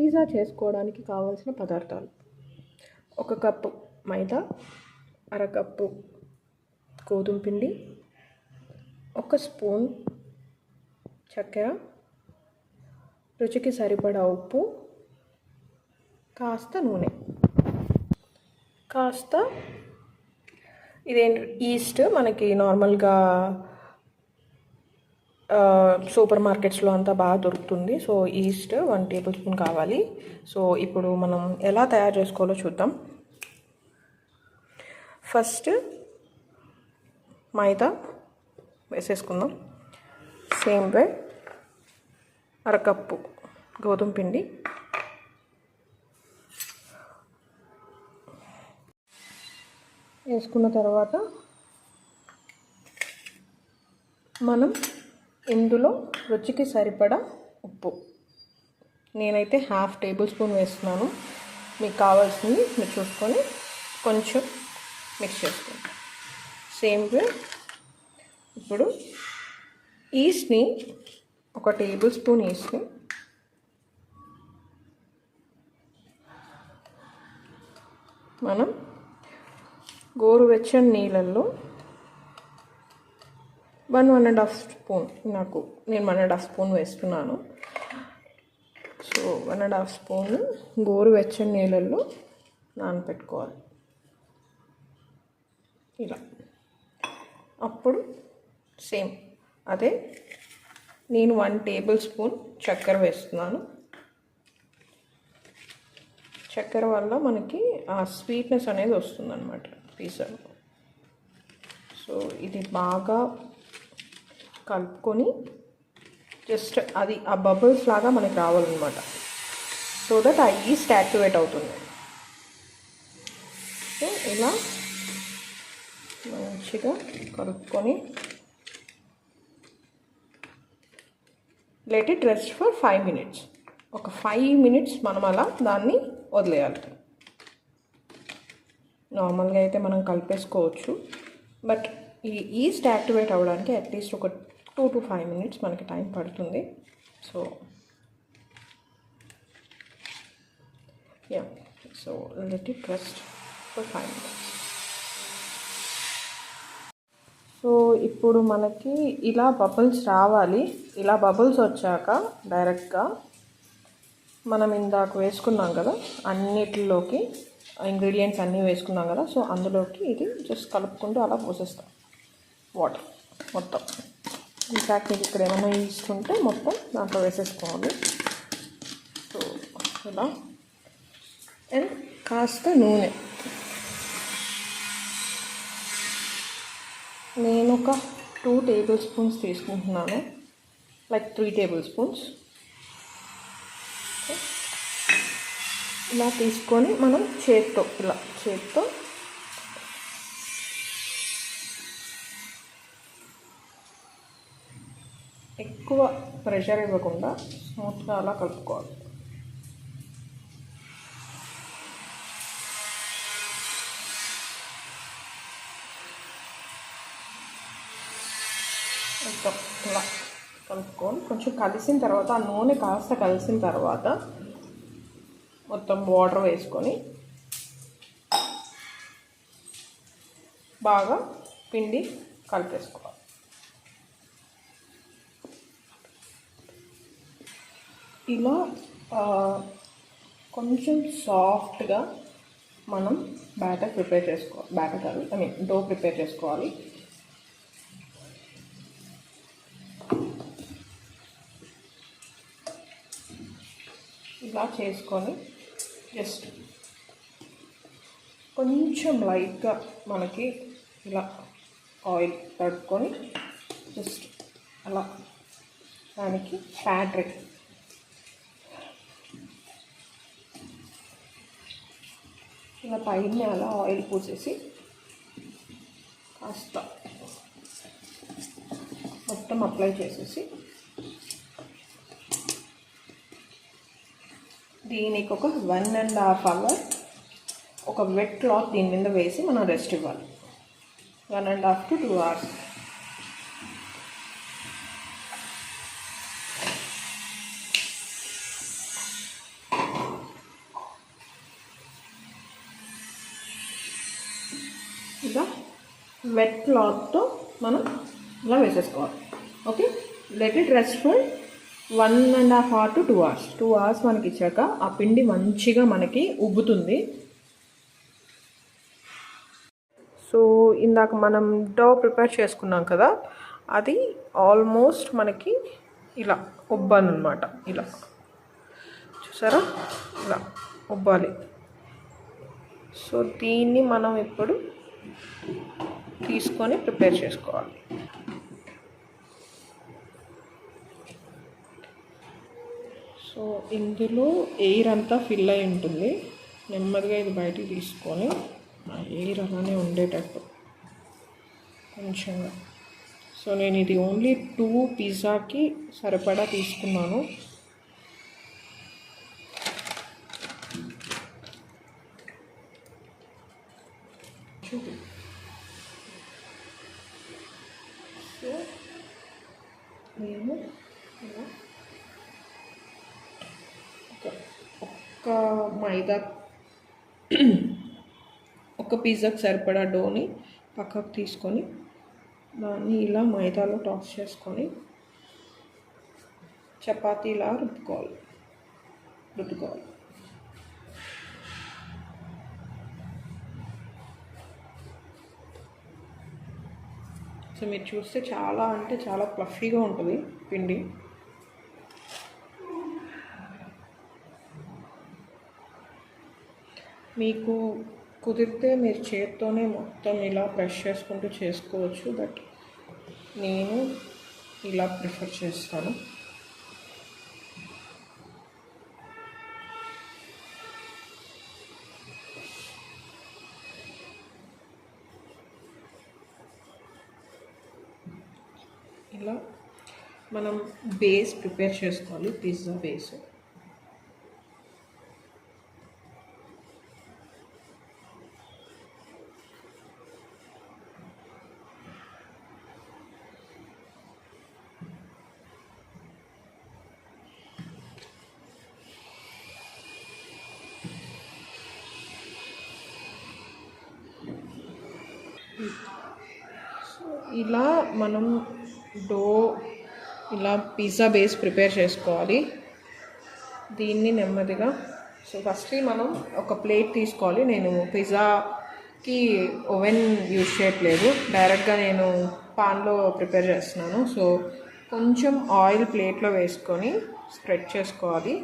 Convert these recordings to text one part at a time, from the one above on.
Pizza చేసుకోవడానికి కావాల్సిన పదార్థాలు. ఒక కప్పు మైదా అరకప్పు గోధుమ పిండి ఒక స్పూన్ చక్కెర రుచికి సరిపడా ఉప్పు కాస్త నూనె. కాస్త ఇదేంటి ఈస్ట్ మనకి నార్మల్గా సూపర్ మార్కెట్స్లో అంతా బాగా దొరుకుతుంది. So yeast one tablespoon కావాలి. సో ఇప్పుడు మనం ఎలా తయారు చేసుకోవాలో చూద్దాం. ఫస్ట్ మైదా వేసేసుకుందాం. సేమ్ వే అరకప్పు గోధుమ పిండి. వేసుకున్న తర్వాత మనం ఇందులో రుచికి సరిపడా ఉప్పు. నేనైతే హాఫ్ టేబుల్ స్పూన్ వేస్తున్నాను. మీకు కావాల్సింది మీరు చూసుకొని కొంచెం మిక్స్ చేసుకోండి. సేమ్ వే ఇప్పుడు ఈస్ట్ని ఒక టేబుల్ స్పూన్ ఈస్ట్ని మనం గోరువెచ్చని నీళ్ళల్లో one one and half spoon నాకు నేను వన్ అండ్ హాఫ్ స్పూన్ వేస్తున్నాను. So one and half spoon గోరువెచ్చని నీళ్ళల్లో నానబెట్టుకోవాలి ఇలా. అప్పుడు సేమ్ అదే నేను వన్ టేబుల్ స్పూన్ చక్కెర వేస్తున్నాను. చక్కెర వల్ల మనకి ఆ స్వీట్నెస్ అనేది వస్తుందన్నమాట పిజ్జాలో సో ఇది బాగా కలుపుకొని జస్ట్ అది ఆ బబుల్స్ లాగా మనకి రావాలన్నమాట. సో దట్ ఆ ఈస్ట్ యాక్టివేట్ అవుతుంది. సో ఇలా మంచిగా కలుపుకొని let it rest for five minutes ఒక ఫైవ్ మినిట్స్ మనం అలా దాన్ని వదిలేయాలి. నార్మల్గా అయితే మనం కలిపేసుకోవచ్చు. బట్ ఈ ఈస్ట్ యాక్టివేట్ అవ్వడానికి అట్లీస్ట్ ఒక టూ టు ఫైవ్ మినిట్స్ మనకి టైం పడుతుంది. So yeah so let it rest for five minutes so ఇప్పుడు మనకి ఇలా బబుల్స్ రావాలి. ఇలా బబుల్స్ వచ్చాక డైరెక్ట్గా మనం ఇందాక వేసుకున్నాం కదా అన్నిటిలోకి ఇంగ్రీడియంట్స్ అన్నీ వేసుకున్నాం కదా సో అందులోకి ఇది జస్ట్ కలుపుకుంటూ అలా పోసేస్తాం. వాటర్ మొత్తం. ఇన్ఫ్యాక్ట్ మీకు ఇక్కడ ఏమైనా ఇస్తుంటే మొత్తం దాంట్లో వేసేసుకోవాలి సో ఇలా అండ్ కాస్త నూనె నేను ఒక టూ టేబుల్ స్పూన్స్ తీసుకుంటున్నాను లైక్ త్రీ టేబుల్ స్పూన్స్ ఇలా తీసుకొని మనం చేత్తో ఇలా చేత్తో ఎక్కువ ప్రెషర్ ఇవ్వకుండా స్మూత్గా అలా కలుపుకోవాలి. మొత్తం ఇలా కలుపుకొని కొంచెం కలిసిన తర్వాత ఆ నూనె కాస్త కలిసిన తర్వాత మొత్తం వాటర్ వేసుకొని బాగా పిండి కలిపేసుకోవాలి. ఇలా కొంచెం సాఫ్ట్గా మనం బ్యాటర్ ప్రిపేర్ చేసుకోవాలి బ్యాటర్ కాదు ఐ మీన్ డో ప్రిపేర్ చేసుకోవాలి. ఇలా చేసుకొని జస్ట్ కొంచెం లైట్గా మనకి ఇలా ఆయిల్ తడుపుకొని జస్ట్ అలా దానికి ఫ్యాట్రిక్ ఇలా పైన అలా ఆయిల్ పోసేసి కాస్త మొత్తం అప్లై చేసేసి దీనికి ఒక వన్ అండ్ హాఫ్ అవర్ ఒక వెట్ క్లాత్ దీని మీద వేసి మనం రెస్ట్ ఇవ్వాలి. One and half to two hours క్లాత్తో మనం ఇలా వేసేసుకోవాలి. Okay? Let it rest for one and half hour to two hours two hours మనకి ఇచ్చాక ఆ పిండి మంచిగా మనకి ఉబ్బుతుంది. సో ఇందాక మనం డో ప్రిపేర్ చేసుకున్నాం కదా అది ఆల్మోస్ట్ మనకి ఇలా ఉబ్బాలన్నమాట. ఇలా. చూసారా? ఇలా ఉబ్బాలి. సో దీన్ని మనం ఇప్పుడు తీసుకొని ప్రిపేర్ చేసుకోవాలి. సో ఇందులో ఎయిర్ అంతా ఫిల్ అయి ఉంటుంది. నెమ్మదిగా ఇది బయటికి తీసుకొని ఆ ఎయిర్ అలానే ఉండేటట్టు కొంచెంగా. సో నేను ఇది ఓన్లీ టూ పిజ్జాకి సరిపడా తీసుకున్నాను చూడు సో నేను ఇలా ఒక ఒక్క మైదా ఒక పిజ్జాకి సరిపడా డోని పక్కకు తీసుకొని దాన్ని ఇలా మైదాలో టాస్ చేసుకొని చపాతీలా రుబ్బుకోవాలి. రుబ్బుకోవాలి. సో మీరు చూస్తే చాలా అంటే చాలా ప్లఫీగా ఉంటుంది పిండి. మీకు కుదిరితే మీరు చేత్తోనే మొత్తం ఇలా బ్రష్ చేసుకుంటూ చేసుకోవచ్చు బట్ నేను ఇలా ప్రిఫర్ చేస్తాను. ఇలా మనం బేస్ ప్రిపేర్ చేసుకోవాలి పిజ్జా బేస్ ఇలా మనం డో ఇలా పిజ్జా బేస్ ప్రిపేర్ చేసుకోవాలి. దీన్ని నెమ్మదిగా సో ఫస్ట్ మనం ఒక ప్లేట్ తీసుకోవాలి. నేను పిజ్జాకి ఓవెన్ యూజ్ చేయట్లేదు. డైరెక్ట్గా నేను పాన్లో ప్రిపేర్ చేస్తున్నాను. సో కొంచెం ఆయిల్ ప్లేట్లో వేసుకొని స్ప్రెడ్ చేసుకోవాలి.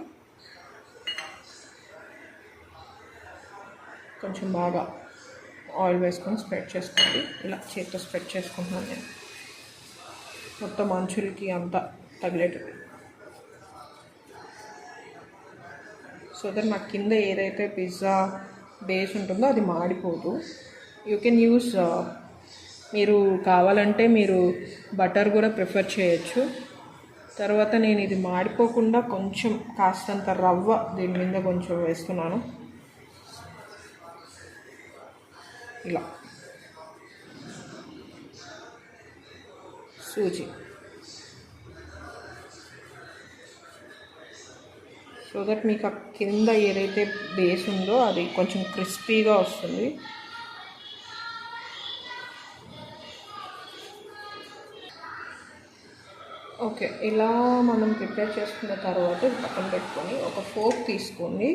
కొంచెం బాగా ఆయిల్ వేసుకొని స్ప్రెడ్ చేసుకోండి. ఇలా చేతితో స్ప్రెడ్ చేసుకుంటున్నాను నేను. మొత్తం అంచులకి అంతా తగిలేటట్టు. సో దట్ నాకు కింద ఏదైతే పిజ్జా బేస్ ఉంటుందో అది మాడిపోదు. యూ కెన్ యూస్ మీరు కావాలంటే మీరు బటర్ కూడా ప్రిఫర్ చేయొచ్చు. తర్వాత నేను ఇది మాడిపోకుండా కొంచెం కాస్తంత రవ్వ దీని మీద కొంచెం వేస్తున్నాను. ఇలా. సూజీ సో దట్ మీకు ఆ కింద ఏదైతే బేస్ ఉందో అది కొంచెం క్రిస్పీగా వస్తుంది. ఓకే ఇలా మనం ప్రిపేర్ చేసుకున్న తర్వాత పక్కన పెట్టుకొని ఒక ఫోక్ తీసుకొని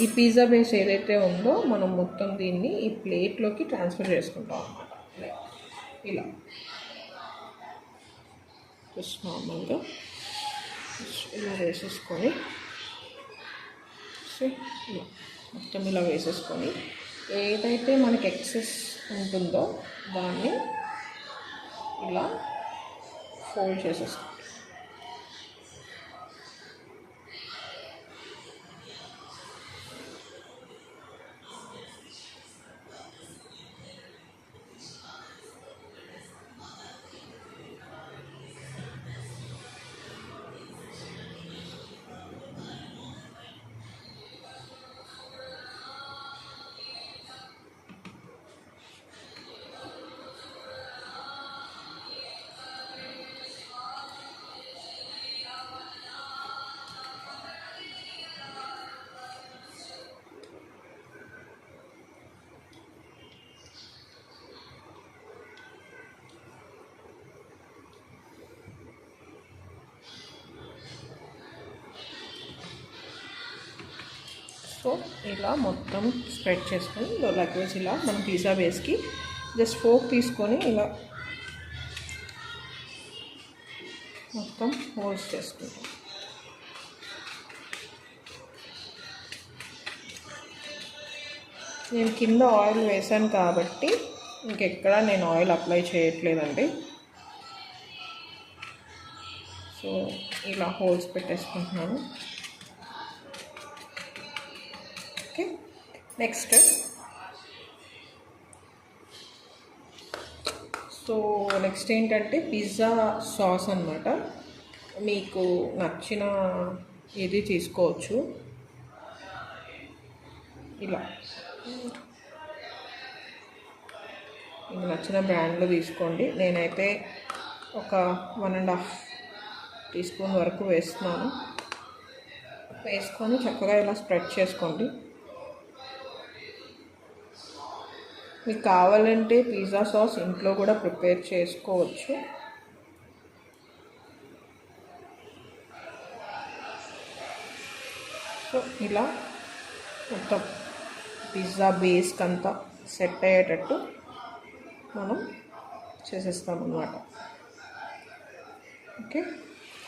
ఈ పిజ్జా బేస్ ఏదైతే ఉందో మనం మొత్తం దీన్ని ఈ ప్లేట్లోకి ట్రాన్స్ఫర్ చేసుకుంటాం అన్నమాట. ఇలా. జస్ట్ నార్మల్గా ఇలా వేసేసుకొని. సో ఇలా. మొత్తం ఇలా వేసేసుకొని. ఏదైతే మనకి ఎక్సెస్ ఉంటుందో దాన్ని ఇలా ఫోల్డ్ చేసేస్తాం సో ఇలా మొత్తం స్ప్రెడ్ చేసుకొని లైక్వైజ్ ఇలా మనం పిజ్జా బేస్కి జస్ట్ ఫోక్ తీసుకొని ఇలా మొత్తం హోల్స్ చేసుకుంటాం. నేను కింద ఆయిల్ వేసాను కాబట్టి ఇంకెక్కడ నేను ఆయిల్ అప్లై చేయట్లేదండి. సో ఇలా హోల్స్ పెట్టేసుకుంటున్నాను. నెక్స్ట్. సో నెక్స్ట్ ఏంటంటే పిజ్జా సాస్ అనమాట మీకు నచ్చిన ఇది తీసుకోవచ్చు. ఇలా. మీకు నచ్చిన బ్రాండ్లో తీసుకోండి. నేనైతే ఒక one and half teaspoon వరకు వేస్తున్నాను. వేసుకొని చక్కగా ఇలా స్ప్రెడ్ చేసుకోండి. మీకు కావాలంటే పిజ్జా సాస్ ఇంట్లో కూడా ప్రిపేర్ చేసుకోవచ్చు. సో ఇలా మొత్తం పిజ్జా బేస్కి అంతా సెట్ అయ్యేటట్టు మనం చేసేస్తాం అన్నమాట. ఓకే?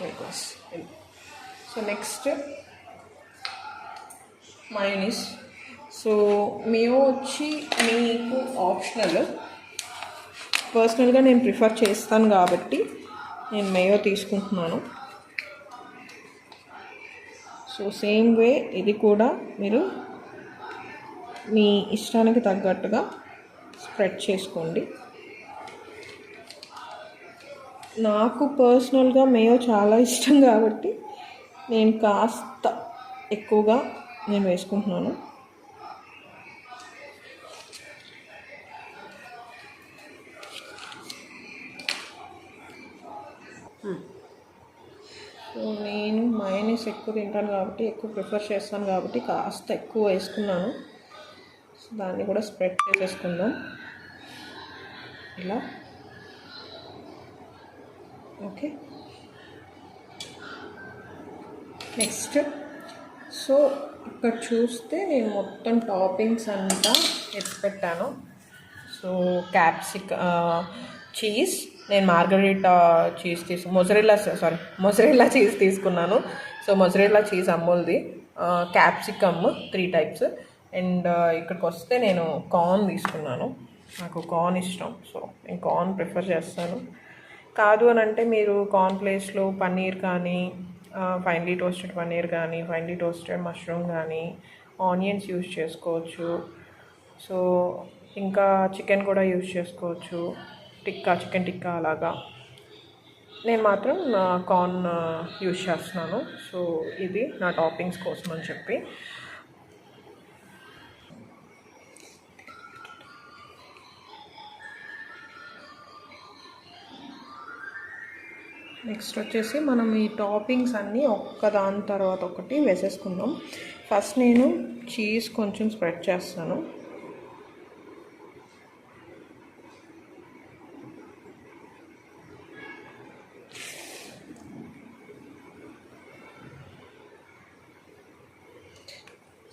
లైక్వైస్ సో నెక్స్ట్ మైనిస్ సో మేము వచ్చి మీకు ఆప్షనల్ పర్సనల్గా నేను ప్రిఫర్ చేస్తాను కాబట్టి నేను మేయో తీసుకుంటున్నాను. సో సేమ్ వే ఇది కూడా మీరు మీ ఇష్టానికి తగ్గట్టుగా స్ప్రెడ్ చేసుకోండి. నాకు పర్సనల్గా మేయో చాలా ఇష్టం కాబట్టి నేను కాస్త ఎక్కువగా నేను వేసుకుంటున్నాను. సో నేను మైనస్ ఎక్కువ తింటాను కాబట్టి ఎక్కువ ప్రిఫర్ చేస్తాను కాబట్టి కాస్త ఎక్కువ వేసుకున్నాను. సో దాన్ని కూడా స్ప్రెడ్ చేసేసుకుందాం. ఇలా. ఓకే. నెక్స్ట్. సో ఇక్కడ చూస్తే నేను మొత్తం టాపింగ్స్ అంతా ఎత్తి పెట్టాను. సో క్యాప్సిక చీజ్ నేను మార్గరీటా చీజ్ తీసుకు మొజరెల్లా సారీ మొజరెల్లా చీజ్ తీసుకున్నాను. సో మొజరెల్లా చీజ్ అమ్మోల్ది క్యాప్సికమ్ త్రీ టైప్స్. అండ్ ఇక్కడికి వస్తే నేను కార్న్ తీసుకున్నాను. నాకు కార్న్ ఇష్టం. సో నేను కార్న్ ప్రిఫర్ చేస్తాను. కాదు అని అంటే మీరు కార్న్ ప్లేస్లో పన్నీర్ కానీ ఫైన్లీ టోస్టెడ్ పన్నీర్ కానీ ఫైన్లీ టోస్టెడ్ మష్రూమ్ కానీ ఆనియన్స్ యూజ్ చేసుకోవచ్చు. సో ఇంకా చికెన్ కూడా యూజ్ చేసుకోవచ్చు. టిక్కా చికెన్ టిక్కా అలాగా. నేను మాత్రం కార్న్ యూజ్ చేస్తున్నాను. సో ఇది నా టాపింగ్స్ కోసం అని చెప్పి. నెక్స్ట్ వచ్చేసి మనం ఈ టాపింగ్స్ అన్నీ ఒక్కదాని తర్వాత ఒకటి వేసేసుకుందాం. ఫస్ట్ నేను చీజ్ కొంచెం స్ప్రెడ్ చేస్తాను.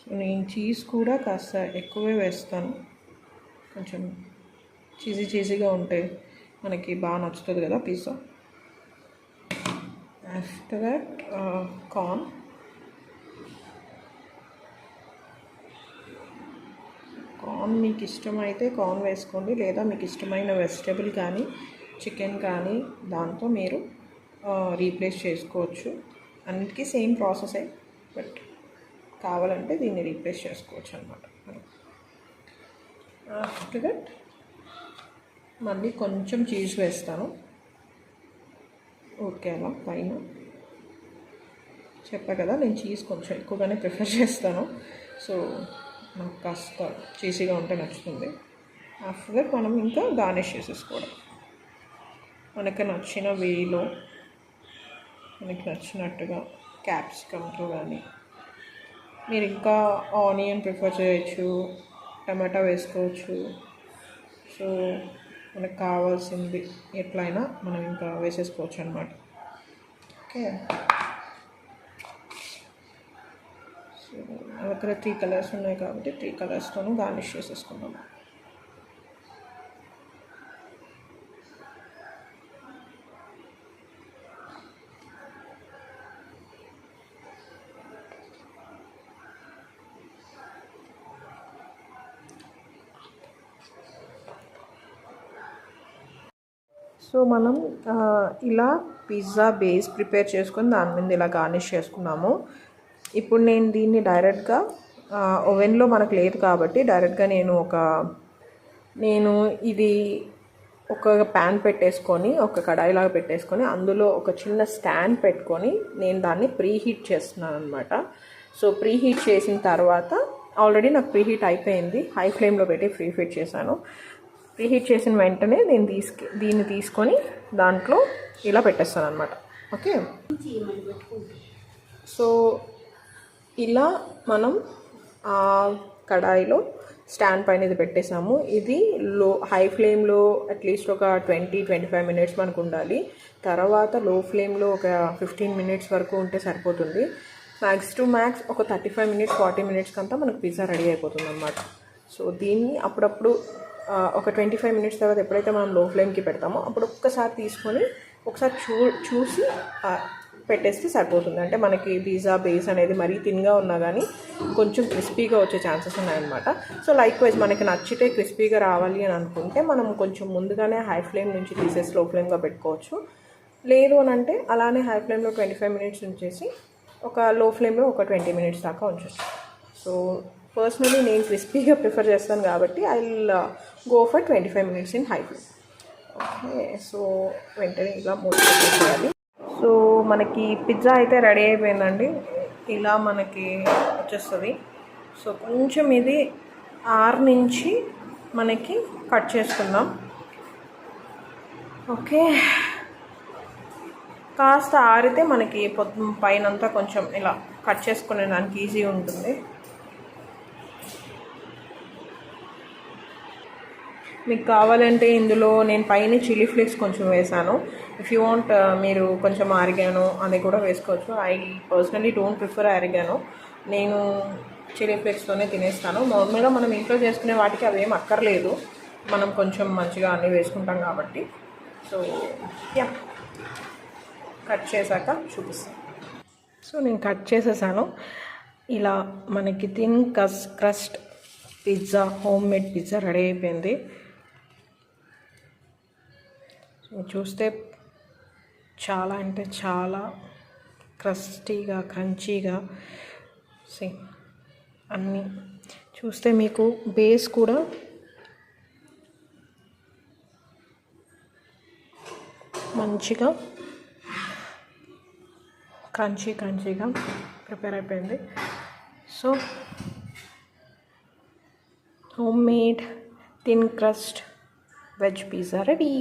నేను చీజ్ కూడా కాస్త ఎక్కువే వేస్తాను. కొంచెం చీజీ చీజీగా ఉంటే మనకి బాగా నచ్చుతుంది కదా pizza after that corn corn మీకు ఇష్టమైతే కార్న్ వేసుకోండి లేదా మీకు ఇష్టమైన వెజిటేబుల్ కానీ చికెన్ కానీ దాంతో మీరు రీప్లేస్ చేసుకోవచ్చు. అన్నిటికీ సేమ్ ప్రాసెసే బట్ కావాలంటే దీన్ని రీప్లేస్ చేసుకోవచ్చు అనమాట ఆఫ్టర్ దట్ మళ్ళీ కొంచెం చీజ్ వేస్తాను. ఓకే అలా పైన చెప్పా కదా నేను చీజ్ కొంచెం ఎక్కువగానే ప్రిఫర్ చేస్తాను. సో నాకు కాస్త చీజీగా ఉంటే నచ్చుతుంది. ఆఫ్టర్ దట్ మనం ఇంకా గార్నిష్ చేసేసుకోవడం. మనకు నచ్చిన వేలో మనకి నచ్చినట్టుగా క్యాప్సికమ్తో కానీ మీరు ఇంకా ఆనియన్ ప్రిఫర్ చేయొచ్చు టమాటా వేసుకోవచ్చు. సో మనకు కావాల్సింది ఎట్లయినా మనం ఇంకా వేసేసుకోవచ్చు అనమాట ఓకే. సో నా దగ్గర త్రీ కలర్స్ ఉన్నాయి కాబట్టి త్రీ కలర్స్తోనూ గార్నిష్ చేసేసుకుంటాము సో మనం ఇలా పిజ్జా బేస్ ప్రిపేర్ చేసుకొని దాని మీద ఇలా గార్నిష్ చేసుకున్నాము. ఇప్పుడు నేను దీన్ని డైరెక్ట్గా ఓవెన్లో మనకు లేదు కాబట్టి డైరెక్ట్గా నేను ఒక నేను ఇది ఒక ప్యాన్ పెట్టేసుకొని ఒక కడాయిలాగా పెట్టేసుకొని అందులో ఒక చిన్న స్టాండ్ పెట్టుకొని నేను దాన్ని ప్రీ హీట్ చేస్తున్నాను అనమాట సో ప్రీ హీట్ చేసిన తర్వాత ఆల్రెడీ నాకు ప్రీహీట్ అయిపోయింది. హై ఫ్లేమ్లో పెట్టి ప్రీహీట్ చేశాను. ప్రీ చేసిన వెంటనే నేను తీసుకు దీన్ని తీసుకొని దాంట్లో ఇలా పెట్టేస్తాను అనమాట ఓకే? సో ఇలా మనం ఆ కడాయిలో స్టాండ్ పైన ఇది పెట్టేసాము. ఇది లో హై ఫ్లేమ్లో అట్లీస్ట్ ఒక ట్వంటీ ట్వంటీ ఫైవ్ మినిట్స్ మనకు ఉండాలి. తర్వాత లో ఫ్లేమ్లో ఒక ఫిఫ్టీన్ మినిట్స్ వరకు ఉంటే సరిపోతుంది. మ్యాక్స్ టు మ్యాక్స్ ఒక thirty five minutes forty minutes కంతా మనకు పిజ్జా రెడీ అయిపోతుంది అనమాట సో దీన్ని అప్పుడప్పుడు ఒక ట్వంటీ ఫైవ్ మినిట్స్ తర్వాత ఎప్పుడైతే మనం లో ఫ్లేమ్కి పెడతామో అప్పుడు ఒక్కసారి తీసుకొని ఒకసారి చూ చూసి పెట్టేస్తే సరిపోతుంది. అంటే మనకి పిజ్జా బేస్ అనేది మరీ తిన్గా ఉన్నా కానీ కొంచెం క్రిస్పీగా వచ్చే ఛాన్సెస్ ఉన్నాయన్నమాట. సో లైక్ వైజ్ మనకి నచ్చితే క్రిస్పీగా రావాలి అని అనుకుంటే మనం కొంచెం ముందుగానే హై ఫ్లేమ్ నుంచి తీసేసి లో ఫ్లేమ్గా పెట్టుకోవచ్చు. లేదు అని అంటే అలానే హై ఫ్లేమ్లో ట్వంటీ ఫైవ్ మినిట్స్ ఉంచేసి ఒక లో ఫ్లేమ్లో ఒక ట్వంటీ మినిట్స్ దాకా ఉంచవచ్చు సో పర్సనలీ నేను క్రిస్పీగా ప్రిఫర్ చేస్తాను కాబట్టి I will go for twenty five minutes in high flame okay so వెంటనే ఇలా మూడు చేయాలి సో మనకి పిజ్జా అయితే రెడీ అయిపోయిందండి. ఇలా మనకి వచ్చేస్తుంది. సో కొంచెం ఇది ఆరు నుంచి మనకి కట్ చేసుకుందాం. ఓకే కాస్త ఆరితే మనకి పొద్దు పైనంతా కొంచెం ఇలా కట్ చేసుకునే దానికి ఈజీ ఉంటుంది. మీకు కావాలంటే ఇందులో నేను పైన చిల్లీ ఫ్లేక్స్ కొంచెం వేసాను. ఇఫ్ యూ వాంట్ మీరు కొంచెం ఆరిగాను అది కూడా వేసుకోవచ్చు. I personally don't prefer oregano. నేను చిల్లీ ఫ్లేక్స్తోనే తినేస్తాను. నార్మల్గా మనం ఇంట్లో చేసుకునే వాటికి అవేం అక్కర్లేదు. మనం కొంచెం మంచిగా అన్నీ వేసుకుంటాం కాబట్టి. సో యా కట్ చేశాక చూపిస్తాను. సో నేను కట్ చేసేసాను. ఇలా మనకి థిన్ కస్ crust pizza homemade pizza ready అయిపోయింది. చూస్తే చాలా అంటే చాలా క్రస్టీగా క్రంచీగా సేమ్ అన్నీ చూస్తే మీకు బేస్ కూడా మంచిగా క్రంచీ క్రంచీగా ప్రిపేర్ అయిపోయింది. So homemade thin crust veg pizza ready.